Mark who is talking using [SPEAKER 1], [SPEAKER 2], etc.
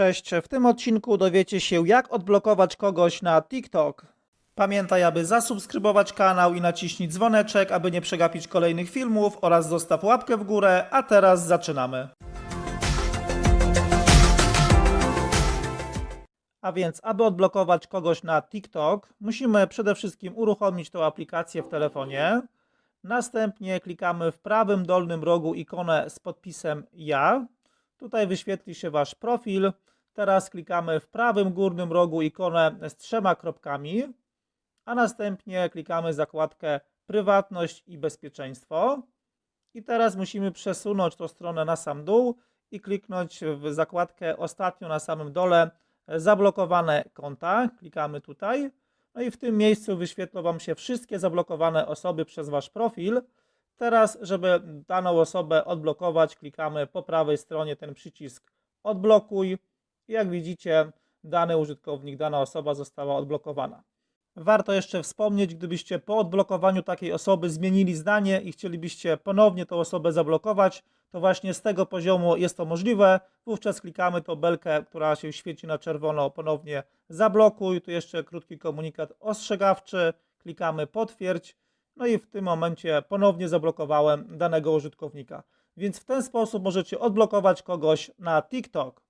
[SPEAKER 1] Cześć, w tym odcinku dowiecie się jak odblokować kogoś na TikTok. Pamiętaj, aby zasubskrybować kanał i naciśnij dzwoneczek, aby nie przegapić kolejnych filmów oraz zostaw łapkę w górę, a teraz zaczynamy. A więc, aby odblokować kogoś na TikTok, musimy przede wszystkim uruchomić tą aplikację w telefonie. Następnie klikamy w prawym dolnym rogu ikonę z podpisem Ja. Tutaj wyświetli się Wasz profil. Teraz klikamy w prawym górnym rogu ikonę z trzema kropkami, a następnie klikamy zakładkę Prywatność i bezpieczeństwo. I teraz musimy przesunąć tą stronę na sam dół i kliknąć w zakładkę ostatnio na samym dole zablokowane konta. Klikamy tutaj. No i w tym miejscu wyświetlą Wam się wszystkie zablokowane osoby przez Wasz profil. Teraz, żeby daną osobę odblokować, klikamy po prawej stronie ten przycisk odblokuj. Jak widzicie, dany użytkownik, dana osoba została odblokowana. Warto jeszcze wspomnieć, gdybyście po odblokowaniu takiej osoby zmienili zdanie i chcielibyście ponownie tą osobę zablokować, to właśnie z tego poziomu jest to możliwe. Wówczas klikamy tą belkę, która się świeci na czerwono, ponownie zablokuj. Tu jeszcze krótki komunikat ostrzegawczy. Klikamy potwierdź. No i w tym momencie ponownie zablokowałem danego użytkownika. Więc w ten sposób możecie odblokować kogoś na TikTok.